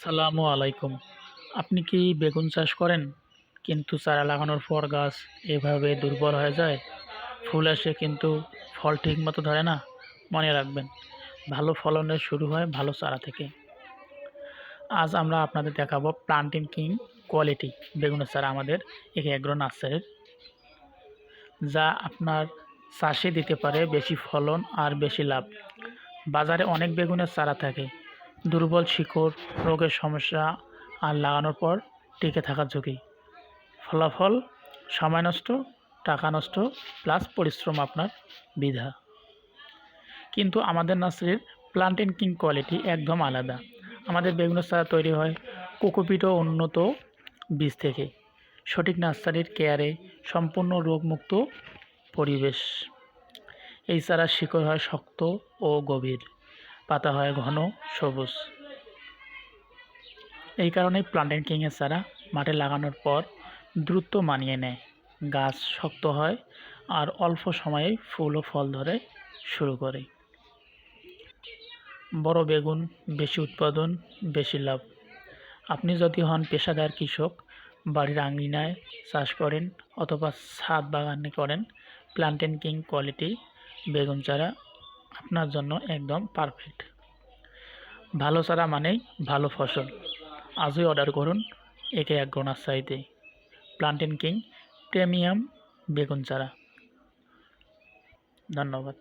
সালামু আলাইকুম। আপনি কি বেগুন চাষ করেন? কিন্তু চারা লাগানোর পর গাছ এভাবে দুর্বল হয়ে যায়, ফুল আসে কিন্তু ফল ঠিক মতো ধরে না, মনে রাখবেন। ভালো ফলনের শুরু হয় ভালো চারা থেকে। আজ আমরা আপনাদের দেখাবো প্লান্টিং কিং কোয়ালিটি বেগুনের চারা আমাদের একে এগ্রো নার্সারির, যা আপনার চাষে দিতে পারে বেশি ফলন আর বেশি লাভ। বাজারে অনেক বেগুনের চারা থাকে দুর্বল শিকড়, রোগের সমস্যা আর লাগানোর পর টিকে থাকার ঝুঁকি। ফলাফল সময় নষ্ট, টাকা নষ্ট প্লাস পরিশ্রম আপনার বিধা। কিন্তু আমাদের নার্সারির প্লান্টেন কিং কোয়ালিটি একদম আলাদা। আমাদের বেগুনের চারা তৈরি হয় কোকোপিট ও উন্নত বীজ থেকে। সঠিক নার্সারির কেয়ারে সম্পূর্ণ রোগমুক্ত পরিবেশ। এই চারার শিকড় হয় শক্ত ও গভীর। পাতা হয় ঘন, সবুজ। এই কারণেই প্লান্টেন কিংয়ের চারা মাঠে লাগানোর পর দ্রুত মানিয়ে নেয়। গাছ শক্ত হয় আর অল্প সময়ে ফুল ও ফল ধরে শুরু করে। বড় বেগুন, বেশি উৎপাদন, বেশি লাভ। আপনি যদি হন পেশাদার কৃষক, বাড়ির আঙিনায় চাষ করেন অথবা ছাদ বাগানে করেন প্লান্টেন কিং কোয়ালিটি বেগুন চারা আপনার জন্য একদম পারফেক্ট ভালো চারা মানেই ভালো ফসল। আজই অর্ডার করুন একে এক গোনার সাইতে প্লান্টেন কিং প্রিমিয়াম বেগুন চারা। ধন্যবাদ।